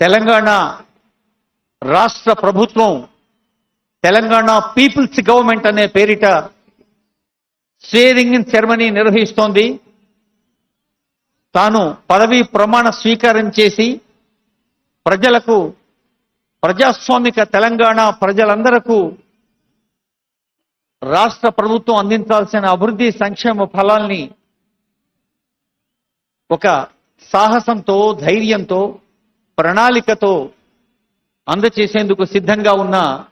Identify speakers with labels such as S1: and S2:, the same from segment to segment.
S1: తెలంగాణ రాష్ట్ర ప్రభుత్వం Telangana peoples government అనే పేరిట స్వేరింగ్ ఇన్ సెరమనీ నిర్వహిస్తోంది. తాను పదవీ ప్రమాణ స్వీకారం చేసి ప్రజలకు ప్రజాస్వామిక తెలంగాణ ప్రజలందరకు రాష్ట్ర ప్రభుత్వం అందించాల్సిన అభివృద్ధి సంక్షేమ ఫలాల్ని ఒక సాహసంతో ధైర్యంతో ప్రణాళికతో అందచేసేందుకు సిద్ధంగా ఉన్న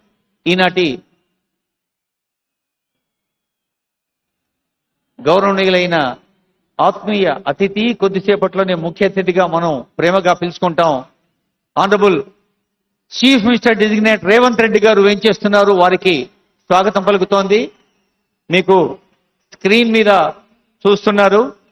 S1: ఈనాటి గౌరవనీయులైన ఆత్మీయ అతిథి కొద్దిసేపట్లోనే ముఖ్య అతిథిగా మనం ప్రేమగా పిలుచుకుంటాం. Honourable chief minister designate Revanth Reddy garu ఏం చేస్తున్నారు? వారికి స్వాగతం పలుకుతోంది. మీకు స్క్రీన్ మీద చూస్తున్నారు.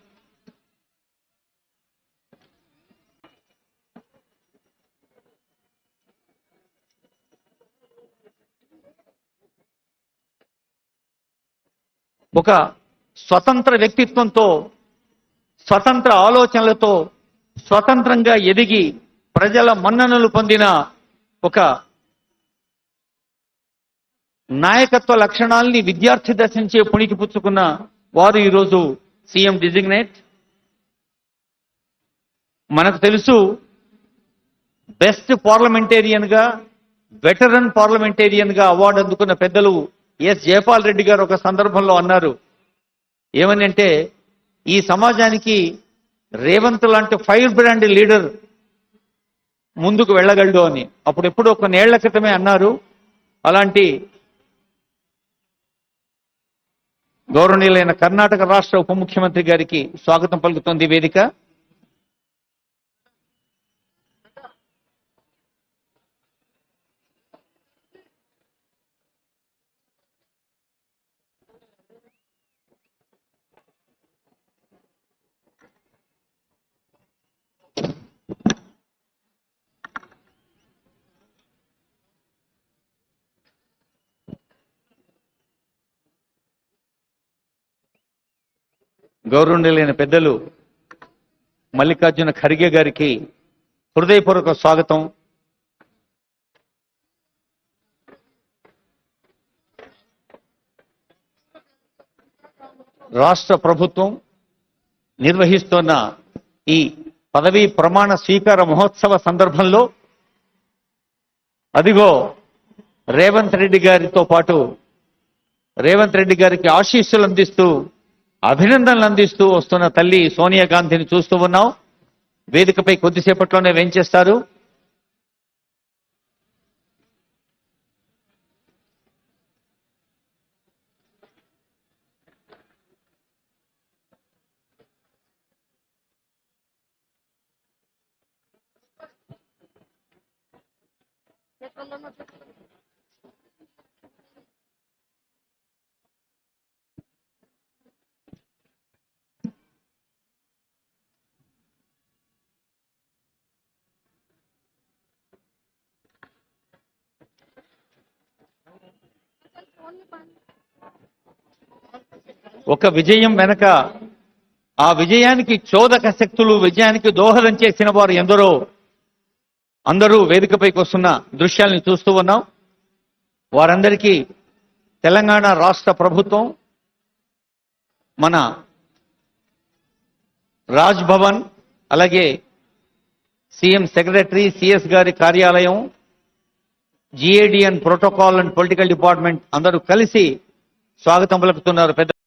S1: ఒక స్వతంత్ర వ్యక్తిత్వంతో స్వతంత్ర ఆలోచనలతో స్వతంత్రంగా ఎదిగి ప్రజల మన్ననలు పొందిన ఒక నాయకత్వ లక్షణాల్ని విద్యార్థి దశ నుంచే పుణికి పుచ్చుకున్న వారు ఈరోజు సీఎం డిజిగ్నేట్. మనకు తెలుసు బెస్ట్ పార్లమెంటేరియన్గా వెటరన్ పార్లమెంటేరియన్గా అవార్డు అందుకున్న పెద్దలు ఎస్ జయపాల్ రెడ్డి గారు ఒక సందర్భంలో అన్నారు ఏమని అంటే ఈ సమాజానికి రేవంత్ లాంటి ఫైర్ బ్రాండ్ లీడర్ ముందుకు వెళ్ళగలడు అని. అప్పుడు ఎప్పుడో కొన్నేళ్ళ క్రితమే అన్నారు అలాంటి గౌరవనీయులైన కర్ణాటక రాష్ట్ర ఉప ముఖ్యమంత్రి గారికి స్వాగతం పలుకుతోంది వేదిక. గౌరవనీయులైన పెద్దలు మల్లికార్జున ఖర్గే గారికి హృదయపూర్వక స్వాగతం. రాష్ట్ర ప్రభుత్వం నిర్వహిస్తున్న ఈ పదవీ ప్రమాణ స్వీకార మహోత్సవ సందర్భంలో అదిగో రేవంత్ రెడ్డి గారితో పాటు రేవంత్ రెడ్డి గారికి ఆశీస్సులు అందిస్తూ అభినందనలు అందిస్తూ వస్తున్న తల్లి సోనియా గాంధీని చూస్తూ ఉన్నాం. వేదికపై కొద్దిసేపట్లోనే వేంచేస్తారు. ఒక విజయం వెనక ఆ విజయానికి చోదక శక్తులు విజయానికి దోహదం చేసిన వారు ఎందరో అందరూ వేదికపైకి వస్తున్న దృశ్యాలను చూస్తూ ఉన్నాం. వారందరికీ తెలంగాణ రాష్ట్ర ప్రభుత్వం మన రాజ్ భవన్ అలాగే సీఎం సెక్రటరీ సిఎస్ గారి కార్యాలయం జిఏడిఎన్ ప్రోటోకాల్ అండ్ పొలిటికల్ డిపార్ట్మెంట్ అందరూ కలిసి స్వాగతం పలుకుతున్నారు. పెద్ద